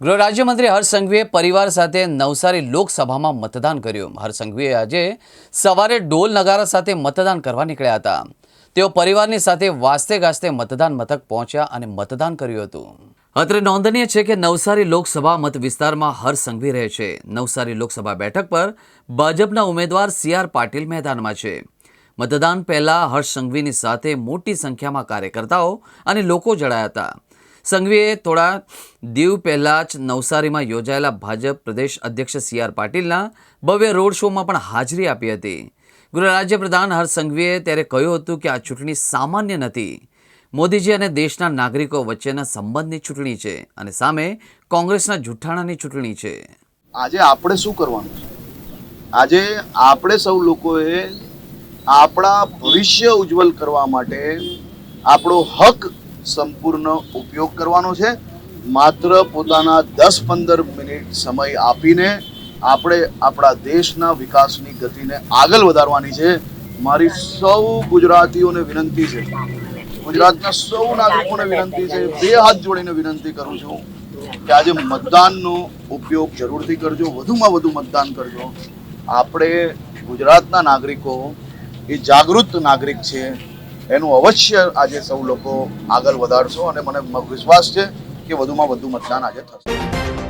ગૃહ રાજ્યમંત્રી હર્ષ પરિવાર સાથે નવસારી લોકસભામાં મતદાન કર્યું. હર્ષ સંઘવીએ આજે સવારે ઢોલ નગારા સાથે મતદાન કરવા નીકળ્યા હતા. તેઓ પરિવારની સાથે વાસ્તે ગાસ્તે મતદાન મથક પહોંચ્યા અને મતદાન કર્યું હતું. અત્રે નોંધનીય છે કે નવસારી લોકસભા મત વિસ્તારમાં હર્ષ સંઘવી રહે છે. નવસારી લોકસભા બેઠક પર ભાજપના ઉમેદવાર સી આર પાટીલ મેદાનમાં છે. મતદાન પહેલા હર્ષ સંઘવીની સાથે મોટી સંખ્યામાં કાર્યકર્તાઓ અને લોકો જોડાયા હતા. સંઘવીએ થોડા દીવ પહેલા જ નવસારીમાં યોજાયેલા ભાજપ પ્રદેશ અધ્યક્ષ સી આર પાટીલના ભવ્ય રોડ શોમાં પણ હાજરી આપી હતી. ગૃહ રાજ્યપ્રધાન હર્ષ સંઘવીએ ત્યારે કહ્યું હતું કે આ ચૂંટણી સામાન્ય નથી. મોદીજી અને દેશના નાગરિકો વચ્ચેના સંબંધની ચૂંટણી છે અને સામે કોંગ્રેસના જૂઠાણાની ચૂંટણી છે. આજે આપણે શું કરવાનું છે? આજે આપણે સૌ લોકોએ આપણા ભવિષ્ય ઉજ્જવલ કરવા માટે આપણો હક સંપૂર્ણ ઉપયોગ કરવાનો છે. માત્ર પોતાના દસ પંદર મિનિટ સમય આપીને આપણે આપણા દેશના વિકાસની ગતિને આગળ વધારવાની છે. મારી સૌ ગુજરાતીઓને વિનંતી છે. ગુજરાતના સૌ નાગરિકોને વિનંતી છે. બે હાથ જોડીને વિનંતી કરું છું કે આજે મતદાનનો ઉપયોગ જરૂરથી કરજો. વધુમાં વધુ મતદાન કરજો. આપણે ગુજરાતના નાગરિકો એ જાગૃત નાગરિક છે. એનું અવશ્ય આજે સૌ લોકો આગળ વધારશો અને મને વિશ્વાસ છે કે વધુમાં વધુ મતદાન આજે થશે.